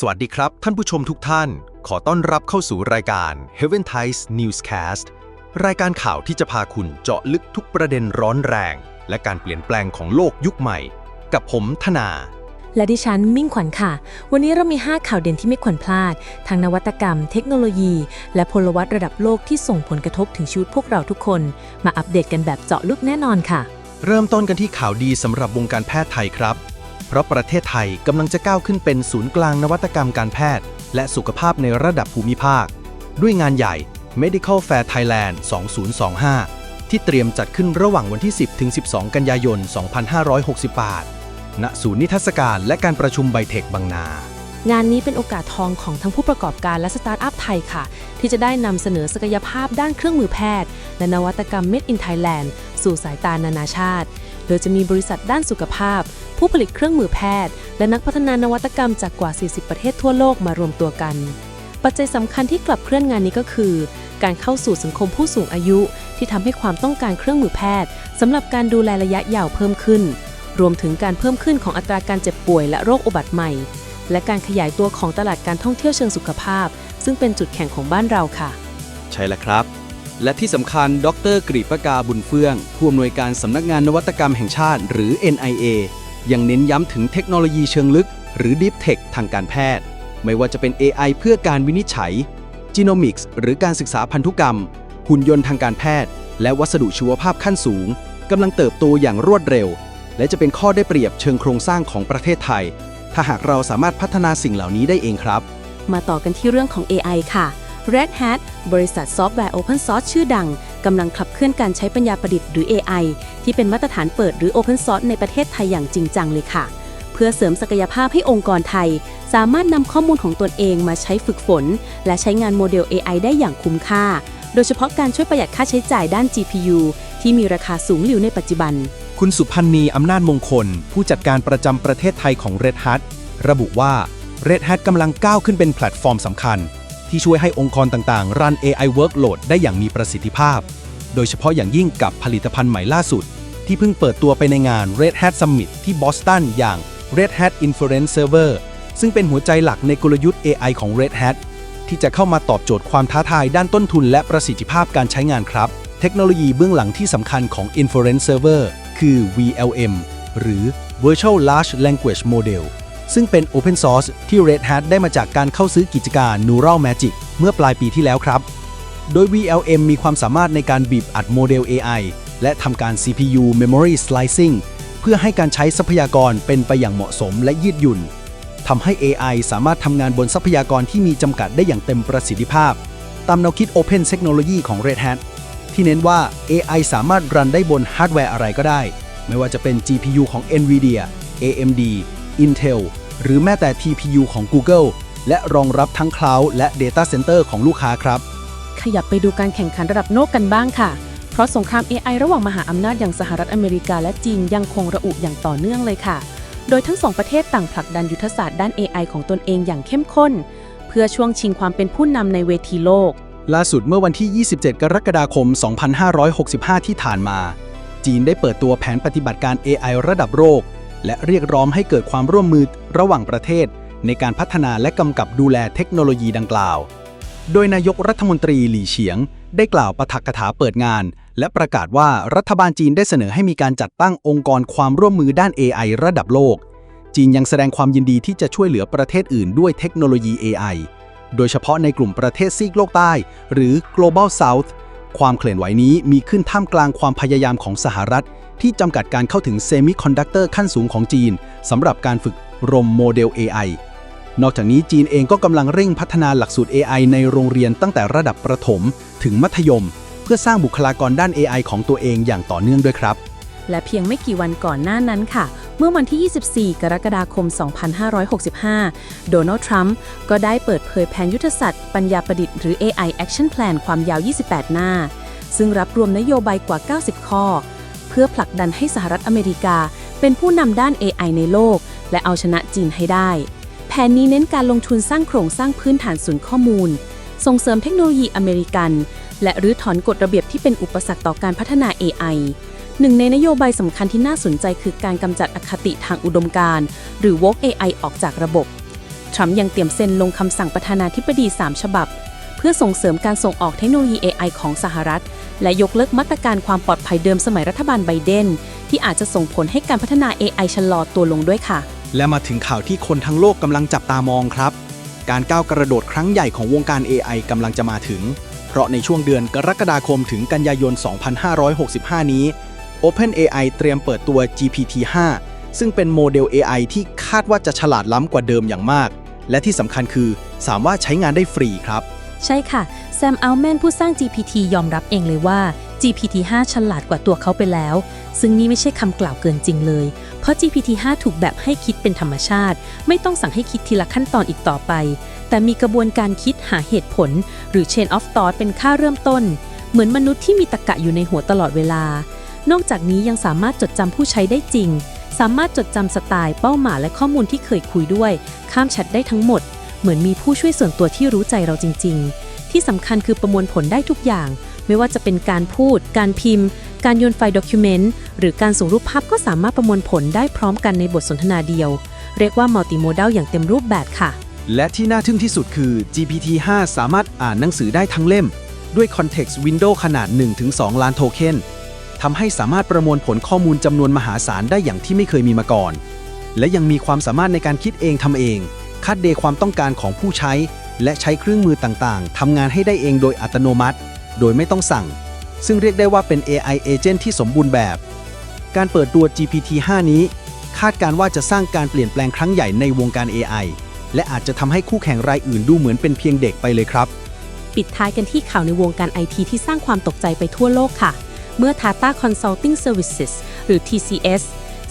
สวัสดีครับ ท่านผู้ชมทุกท่าน ขอต้อนรับเข้าสู่รายการ Heaven Times Newscast รายการข่าวที่จะพาคุณเจาะลึกทุกประเด็นร้อนแรง และการเปลี่ยนแปลงของโลกยุคใหม่ กับผมธนา และดิฉันมิ่งขวัญค่ะ วันนี้เรามี 5 ข่าวเด่นที่ไม่ควรพลาด ทางนวัตกรรม เทคโนโลยี และพลวัตระดับโลกที่ส่งผลกระทบถึงชีวิตพวกเราทุกคน มาอัปเดตกันแบบเจาะลึกแน่นอนค่ะ เริ่มต้นกันที่ข่าวดีสำหรับวงการแพทย์ไทยครับ เพราะประเทศไทยกำลังจะก้าวขึ้นเป็นศูนย์กลางนวัตกรรมการแพทย์ และสุขภาพในระดับภูมิภาค ด้วยงานใหญ่ Medical Fair Thailand 2025 ที่เตรียมจัดขึ้นระหว่างวันที่ 10 ถึง 12 กันยายน 2568 ณ ศูนย์นิทรรศการและการประชุมไบเทคบางนา งานนี้เป็นโอกาสทองของทั้งผู้ประกอบการและสตาร์ทอัพไทยค่ะ ที่จะได้นำเสนอศักยภาพด้านเครื่องมือแพทย์ และนวัตกรรม Made in Thailand สู่สายตานานาชาติ โดยจะมีบริษัทด้านสุขภาพ ผู้ผลิตเครื่องมือแพทย์ และนักพัฒนานวัตกรรมจากกว่า 40 ประเทศทั่วโลกมารวมตัวกัน ปัจจัยสำคัญที่กลับเคลื่อนงานนี้ก็คือ การเข้าสู่สังคมผู้สูงอายุ ที่ทำให้ความต้องการเครื่องมือแพทย์สำหรับการดูแลระยะยาวเพิ่มขึ้น รวมถึงการเพิ่มขึ้นของอัตราการเจ็บป่วยและโรคอุบัติใหม่ และการขยายตัวของตลาดการท่องเที่ยวเชิงสุขภาพ ซึ่งเป็นจุดแข็งของบ้านเราค่ะ ใช่แล้วครับและที่สำคัญ ดรกรีปกาบุญเฟื่อง ผู้อำนวยการสำนักงานนวัตกรรมแห่งชาติ หรือ NIA ยังเน้นย้ำถึงเทคโนโลยีเชิงลึก หรือ Deep Tech ทางการแพทย์ ไม่ว่าจะเป็น AI เพื่อการวินิจฉัย Genomics หรือการศึกษาพันธุกรรม หุ่นยนต์ทางการแพทย์ และวัสดุชีวภาพขั้นสูงกำลังเติบโตอย่างรวดเร็ว และจะเป็นข้อได้เปรียบเชิงโครงสร้างของประเทศไทย ถ้าหากเราสามารถพัฒนาสิ่งเหล่านี้ได้เองครับ มาต่อกันที่เรื่องของ AI ค่ะ Red Hat บริษัทซอฟต์แวร์ Open Source ชื่อดัง กำลังขับเคลื่อนการใช้ปัญญาประดิษฐ์หรือ AI ที่เป็นมาตรฐานเปิดหรือ Open Source ในประเทศไทยอย่างจริงจังเลยค่ะ เพื่อเสริมศักยภาพให้องค์กรไทย สามารถนำข้อมูลของตนเองมาใช้ฝึกฝน และใช้งานโมเดล AI ได้อย่างคุ้มค่า โดยเฉพาะการช่วยประหยัดค่าใช้จ่ายด้าน GPU ที่มีราคาสูงหลิวในปัจจุบัน คุณสุพันธ์นีอำนาจมงคล ผู้จัดการประจำประเทศไทยของ Red Hat ระบุว่า Red Hat กำลังก้าวขึ้นเป็นแพลตฟอร์มสำคัญ ที่ช่วยให้องค์กรต่างๆ รัน AI workload ได้อย่างมีประสิทธิภาพ โดยเฉพาะอย่างยิ่งกับผลิตภัณฑ์ใหม่ล่าสุด ที่เพิ่งเปิดตัวไปในงาน Red Hat Summit ที่บอสตันอย่าง Red Hat Inference Server ซึ่งเป็นหัวใจหลักในกลยุทธ์ AI ของ Red Hat ที่จะเข้ามาตอบโจทย์ความท้าทายด้านต้นทุนและประสิทธิภาพการใช้งานครับ เทคโนโลยีเบื้องหลังที่สำคัญของ Inference Server คือ VLM หรือ Virtual Large Language Model ซึ่งเป็น Open Source ที่ Red Hat ได้มาจากการเข้าซื้อกิจการ Neural Magic เมื่อปลายปีที่แล้วครับ โดย VLM มีความสามารถในการบีบอัดโมเดล AI และทำการ CPU Memory Slicing เพื่อให้การใช้ทรัพยากรเป็นไปอย่างเหมาะสมและยืดหยุ่นทำให้ AI สามารถทำงานบนทรัพยากรที่มีจำกัดได้อย่างเต็มประสิทธิภาพ ตามแนวคิด Open Technology ของ Red Hat ที่เน้นว่า AI สามารถรันได้บนฮาร์ดแวร์อะไรก็ได้ ไม่ว่าจะเป็น GPU ของ NVIDIA AMD Intel หรือแม้แต่ TPU ของ Google และรองรับทั้ง Cloud และ Data Center ของลูกค้าครับ ขยับไปดูการแข่งขันระดับโลกกันบ้างค่ะ เพราะสงคราม AI ระหว่างมหาอำนาจอย่างสหรัฐอเมริกาและจีนยังคงระอุอย่างต่อเนื่องเลยค่ะ โดยทั้งสองประเทศต่างผลักดันยุทธศาสตร์ด้าน AI ของตนเองอย่างเข้มข้น เพื่อช่วงชิงความเป็นผู้นำในเวทีโลก ล่าสุดเมื่อวันที่ 27 กรกฎาคม 2565 ที่ผ่านมา จีนได้เปิดตัวแผนปฏิบัติการ AI ระดับโลก และเรียกร้องให้เกิดความร่วมมือระหว่างประเทศ ในการพัฒนาและกำกับดูแลเทคโนโลยีดังกล่าว โดยนายกรัฐมนตรีหลี่เฉียง ได้กล่าวปาฐกถาเปิดงาน และประกาศว่ารัฐบาลจีนได้เสนอให้มีการจัดตั้งองค์กรความร่วมมือด้าน AI ระดับโลก จีนยังแสดงความยินดีที่จะช่วยเหลือประเทศอื่นด้วยเทคโนโลยี AI โดยเฉพาะในกลุ่มประเทศซีกโลกใต้ หรือ global south ความเคลื่อนไหวนี้มีขึ้นท่ามกลางความพยายามของสหรัฐ ที่จำกัดการเข้าถึงเซมิคอนดักเตอร์ขั้นสูงของจีนสำหรับการฝึกรมโมเดล AI นอกจากนี้จีนเองก็กำลังเร่งพัฒนาหลักสูตร AI ในโรงเรียนตั้งแต่ระดับประถม ถึงมัธยม เพื่อสร้างบุคลากรด้าน AI ของตัวเองอย่างต่อเนื่องด้วยครับ และเพียงไม่กี่วันก่อนหน้านั้นค่ะ เมื่อวันที่ 24 กรกฎาคม 2565 โดนัลด์ ทรัมป์ ก็ได้เปิดเผยแผนยุทธศาสตร์ปัญญาประดิษฐ์หรือ AI Action Plan ความยาว 28 หน้า ซึ่งรับรวมนโยบายกว่า 90 ข้อ เพื่อผลักดันให้สหรัฐอเมริกา เป็นผู้นำด้าน AI ในโลก และเอาชนะจีนให้ได้ แผนนี้เน้นการลงทุนสร้างโครงสร้างพื้นฐานศูนย์ข้อมูล ส่งเสริมเทคโนโลยีอเมริกัน และรื้อถอนกฎระเบียบที่เป็นอุปสรรคต่อการพัฒนา AI หนึ่งในนโยบายสำคัญที่น่าสนใจคือการกำจัดอคติทางอุดมการณ์หรือ woke AI ออกจากระบบ ทรัมป์ยังเตรียมเซ็นลงคำสั่งประธานาธิบดี 3 ฉบับ เพื่อส่งเสริมการส่งออกเทคโนโลยี AI ของสหรัฐ และยกเลิกมาตรการความปลอดภัยเดิมสมัยรัฐบาลไบเดน ที่อาจจะส่งผลให้การพัฒนา AI ชะลอตัวลงด้วยค่ะ และมาถึงข่าวที่คนทั้งโลกกำลังจับตามองครับ การก้าวกระโดดครั้งใหญ่ของวงการ AI กำลังจะมาถึง เพราะในช่วงเดือนกรกฎาคมถึงกันยายน 2565 นี้ OpenAI เตรียมเปิดตัว GPT-5 ซึ่งเป็นโมเดล AI ที่คาดว่าจะฉลาดล้ำกว่าเดิมอย่างมาก และที่สำคัญคือสามารถใช้งานได้ฟรีครับ ใช่ค่ะ แซมอัลแมนผู้สร้าง GPT ยอมรับเองเลยว่า GPT 5 ฉลาดกว่าตัวเขาไปแล้ว ซึ่งนี่ไม่ใช่คำกล่าวเกินจริงเลย เพราะ GPT 5 ถูกแบบให้คิดเป็นธรรมชาติ ไม่ต้องสั่งให้คิดทีละขั้นตอนอีกต่อไป แต่มีกระบวนการคิดหาเหตุผล หรือ Chain of Thought เป็นค่าเริ่มต้น เหมือนมนุษย์ที่มีตรรกะอยู่ในหัวตลอดเวลา นอกจากนี้ยังสามารถจดจำผู้ใช้ได้จริง สามารถจดจำสไตล์เป้าหมายและข้อมูลที่เคยคุยด้วย ข้ามแชทได้ทั้งหมด เหมือนมีผู้ช่วยส่วนตัวที่รู้ใจเราจริง ๆ ที่สำคัญคือประมวลผลได้ทุกอย่าง ไม่ว่าจะเป็นการพูด การพิมพ์ การโยนไฟล์ด็อกิเมนต์หรือการส่งรูปภาพก็สามารถประมวลผลได้พร้อมกันในบทสนทนาเดียว เรียกว่ามัลติโมดัลอย่างเต็มรูปแบบค่ะ และที่น่าทึ่งที่สุดคือ GPT-5 สามารถอ่านหนังสือได้ทั้งเล่ม ด้วย Context Window ขนาด 1-2 ล้านโทเค็น ทำให้สามารถประมวลผลข้อมูลจำนวนมหาศาลได้อย่างที่ไม่เคยมีมาก่อน และยังมีความสามารถในการคิดเองทำเองคาดเดความต้องการของผู้ใช้ และใช้เครื่องมือต่างๆทำงานให้ได้เองโดยอัตโนมัติ โดยไม่ต้องสั่ง ซึ่งเรียกได้ว่าเป็น AI agent ที่สมบูรณ์แบบ การเปิดตัว GPT-5 นี้ คาดการณ์ว่าจะสร้างการเปลี่ยนแปลงครั้งใหญ่ในวงการ AI และอาจจะทำให้คู่แข่งรายอื่นดูเหมือนเป็นเพียงเด็กไปเลยครับ ปิดท้ายกันที่ข่าวในวงการไอทีที่สร้างความตกใจไปทั่วโลกค่ะ เมื่อ Tata Consulting Services หรือ TCS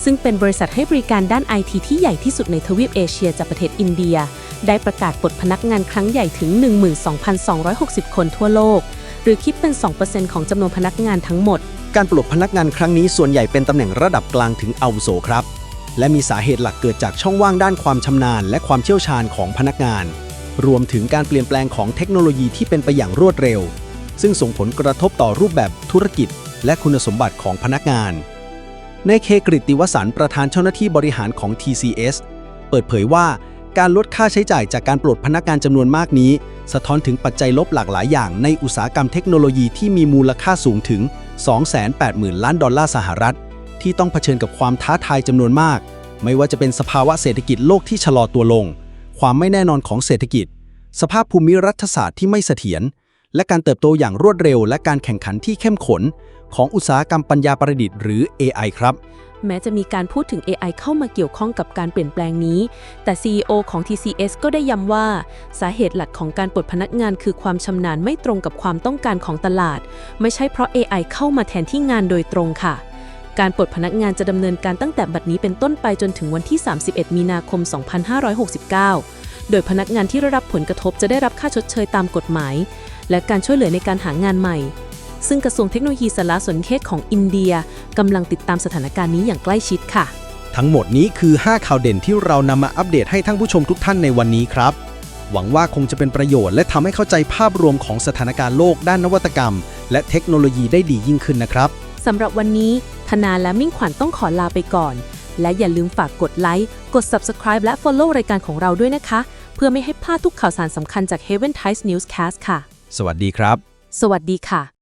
ซึ่งเป็นบริษัทให้บริการด้านไอทีที่ใหญ่ที่สุดในทวีปเอเชียจากประเทศอินเดีย ได้ประกาศปลดพนักงานครั้งใหญ่ถึง 12,260 คนทั่วโลก หรือคิดเป็น 2%ของจำนวนพนักงานทั้งหมด การปลดพนักงานครั้งนี้ส่วนใหญ่เป็นตำแหน่งระดับกลางถึงอาวุโสครับ และมีสาเหตุหลักเกิดจากช่องว่างด้านความชำนาญ และความเชี่ยวชาญของพนักงาน รวมถึงการเปลี่ยนแปลงของเทคโนโลยีที่เป็นไปอย่างรวดเร็ว ซึ่งส่งผลกระทบต่อรูปแบบธุรกิจ และคุณสมบัติของพนักงาน ในเคกริติวสันประธานเจ้าหน้าที่บริหารของ TCS เปิดเผยว่าการลดค่าใช้จ่ายจากการปลดพนักงานจำนวนมากนี้ สะท้อนถึงปัจจัยลบหลากหลายอย่างในอุตสาหกรรมเทคโนโลยีที่มีมูลค่าสูงถึง 280,000 ล้านดอลลาร์สหรัฐ ที่ต้องเผชิญกับความท้าทายจำนวนมาก ไม่ว่าจะเป็นสภาวะเศรษฐกิจโลกที่ชะลอตัวลง ความไม่แน่นอนของเศรษฐกิจ สภาพภูมิรัฐศาสตร์ที่ไม่เสถียรและการเติบโตอย่างรวดเร็ว และการแข่งขันที่เข้มข้นของอุตสาหกรรมปัญญาประดิษฐ์หรือ AI ครับ แม้จะมีการพูดถึง AI เข้ามาเกี่ยวข้องกับการเปลี่ยนแปลงนี้ แต่ CEO ของ TCS ก็ได้ย้ำว่า สาเหตุหลักของการปลดพนักงานคือความชำนาญไม่ตรงกับความต้องการของตลาด ไม่ใช่เพราะ AI เข้ามาแทนที่งานโดยตรงค่ะการปลดพนักงานจะดำเนินการตั้งแต่บัดนี้เป็นต้นไปจนถึงวันที่ 31 มีนาคม 2569 โดยพนักงานที่ได้รับผลกระทบจะได้รับค่าชดเชยตามกฎหมาย และการช่วยเหลือในการหางานใหม่ ซึ่งกระทรวงเทคโนโลยีสารสนเทศของอินเดียกำลังติดตามสถานการณ์นี้อย่างใกล้ชิดค่ะ ทั้งหมดนี้คือ 5 ข่าวเด่นที่เรานำมาอัปเดตให้ท่านผู้ชมทุกท่านในวันนี้ครับ หวังว่าคงจะเป็นประโยชน์และทำให้เข้าใจภาพรวมของสถานการณ์โลกด้านนวัตกรรม และเทคโนโลยีได้ดียิ่งขึ้นนะครับ สำหรับวันนี้ธนาและมิ่งขวัญต้องขอลาไปก่อน และอย่าลืมฝากกดไลค์ กด Subscribe และ Follow รายการของเราด้วยนะคะ เพื่อไม่ให้พลาดทุกข่าวสารสำคัญจาก Haven Times Newscast ค่ะ สวัสดีครับ สวัสดีค่ะ